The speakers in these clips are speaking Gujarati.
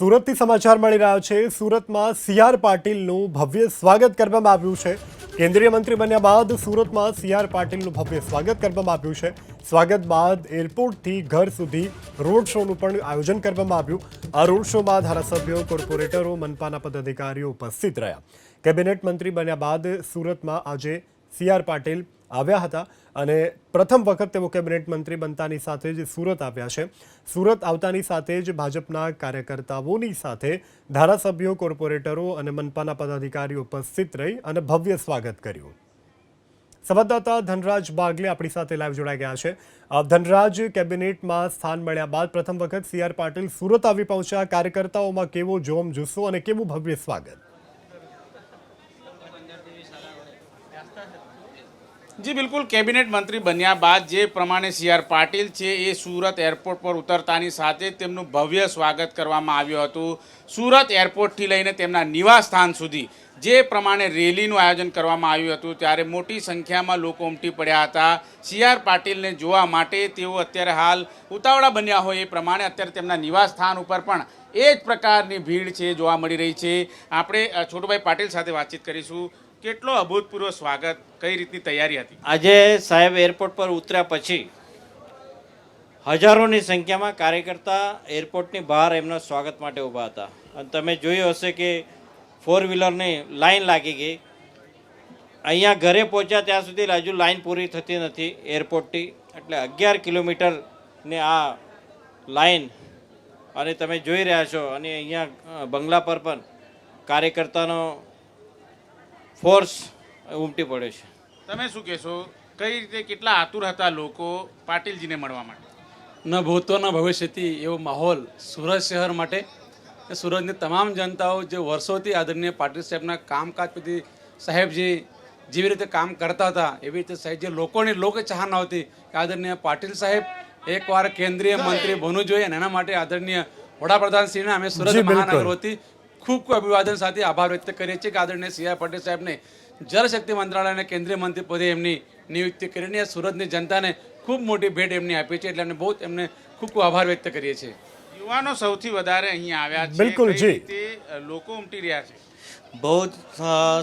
સુરતથી સમાચાર મળી રહ્યા છે. સુરતમાં સી આર પાટીલનું ભવ્ય સ્વાગત કરવામાં આવ્યું છે. કેન્દ્રીય મંત્રી બન્યા બાદ સુરતમાં સી આર પાટીલનું ભવ્ય સ્વાગત કરવામાં આવ્યું છે. સ્વાગત બાદ એરપોર્ટથી ઘર સુધી રોડ શોનું પણ આયોજન કરવામાં આવ્યું. આ રોડ શોમાં ધારાસભ્યો, કોર્પોરેટરો, મનપાના પદાધિકારીઓ ઉપસ્થિત રહ્યા. કેબિનેટ મંત્રી બન્યા બાદ સુરતમાં આજે સી આર પાટીલ આવ્યા હતા અને પ્રથમ વખત તેઓ કેબિનેટ મંત્રી બનતાની સાથે જ સુરત આવ્યા છે. સુરત આવતાની સાથે જ ભાજપના કાર્યકર્તાઓની સાથે ધારાસભ્યો, કોર્પોરેટરો અને મનપાના પદાધિકારીઓ ઉપસ્થિત રહી અને ભવ્ય સ્વાગત કર્યું. સંવાદદાતા ધનરાજ બાગલે આપણી સાથે લાઈવ જોડાઈ ગયા છે. ધનરાજ, કેબિનેટમાં સ્થાન મળ્યા બાદ પ્રથમ વખત સી આર પાટીલ સુરત આવી પહોંચ્યા. કાર્યકર્તાઓમાં કેવો જોમ જુસ્સો અને કેવું ભવ્ય સ્વાગત? જી, બિલકુલ. કેબિનેટ મંત્રી બન્યા બાદ જે પ્રમાણે સી આર પાટીલ છે એ સુરત એરપોર્ટ પર ઉતરતાની સાથે તેમનું ભવ્ય સ્વાગત કરવામાં આવ્યું હતું. સુરત એરપોર્ટથી લઈને તેમના નિવાસ સ્થાન સુધી જે પ્રમાણે રેલીનું આયોજન કરવામાં આવ્યું હતું, ત્યારે મોટી સંખ્યામાં લોકો ઉમટી પડ્યા હતા. સી આર પાટીલને જોવા માટે તેઓ અત્યારે હાલ ઉતાવળા બન્યા હોય એ પ્રમાણે અત્યારે તેમના નિવાસ સ્થાન ઉપર પણ એ જ પ્રકારની ભીડ છે જોવા મળી રહી છે. આપણે છોટુભાઈ પાટીલ સાથે વાતચીત કરીશું. કેટલો અભૂતપૂર્વ સ્વાગત, કઈ રીતની તૈયારી હતી? આજે સાહેબ એરપોર્ટ પર ઉતર્યા પછી હજારોની સંખ્યામાં કાર્યકર્તા એરપોર્ટની બહાર એમના સ્વાગત માટે ઊભા હતા. અને તમે જોયું હશે કે ફોર વ્હીલરની લાઈન લાગી ગઈ. અહીંયા ઘરે પહોંચ્યા ત્યાં સુધી હજુ લાઈન પૂરી થતી નથી એરપોર્ટથી. એટલે અગિયાર કિલોમીટરની આ લાઈન અને તમે જોઈ રહ્યા છો અને અહીંયા બંગલા પર પણ કાર્યકર્તાનો ફોર્સ ઉમટી પડે છે. તમે શું કહેશો? કઈ રીતે કેટલા આતુર હતા લોકો પાટીલજીને મળવા માટે? ન ભૂતો ન ભવિષ્યથી એવો માહોલ સુરત શહેર માટે. સુરતની તમામ જનતાઓ જે વર્ષોથી આદરણીય પાટીલ સાહેબના કામકાજ પછી સાહેબજી જેવી રીતે કામ કરતા હતા એવી રીતે સાહેબ જે લોકોની લોક ચાહના હતી કે આદરણીય પાટીલ સાહેબ એકવાર કેન્દ્રીય મંત્રી બનવું જોઈએ અને એના માટે આદરણીય વડાપ્રધાનશ્રીને અમે સુરત મહાનગર વતી ખૂબ ખૂબ અભિવાદન સાથે આભાર વ્યક્ત કરીએ છીએ કે આદરણીય સી આર પટેલ સાહેબને જળશક્તિ મંત્રાલયના કેન્દ્રીય મંત્રી પદે એમની નિયુક્તિ કરીને સુરતની જનતાને ખૂબ મોટી ભેટ એમની આપી છે એટલે એમને બહુ એમને ખૂબ ખૂબ આભાર વ્યક્ત કરીએ છીએ. યુવાનો સૌથી વધારે અહીંયા આવ્યા છે બિલકુલ, જી. લોકો ઉમટી રહ્યા છે? બહુ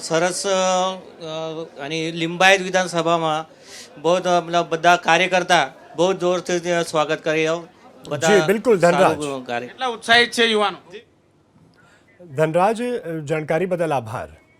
સરસ અને લિંબાયત વિધાનસભામાં બહુ મતલબ બધા કાર્યકર્તા બહુ જોરથી સ્વાગત કરી બધા બિલકુલ, કાર્ય. કેટલા ઉત્સાહિત છે યુવાનો? ધનરાજ જાણકારી બદલ આભાર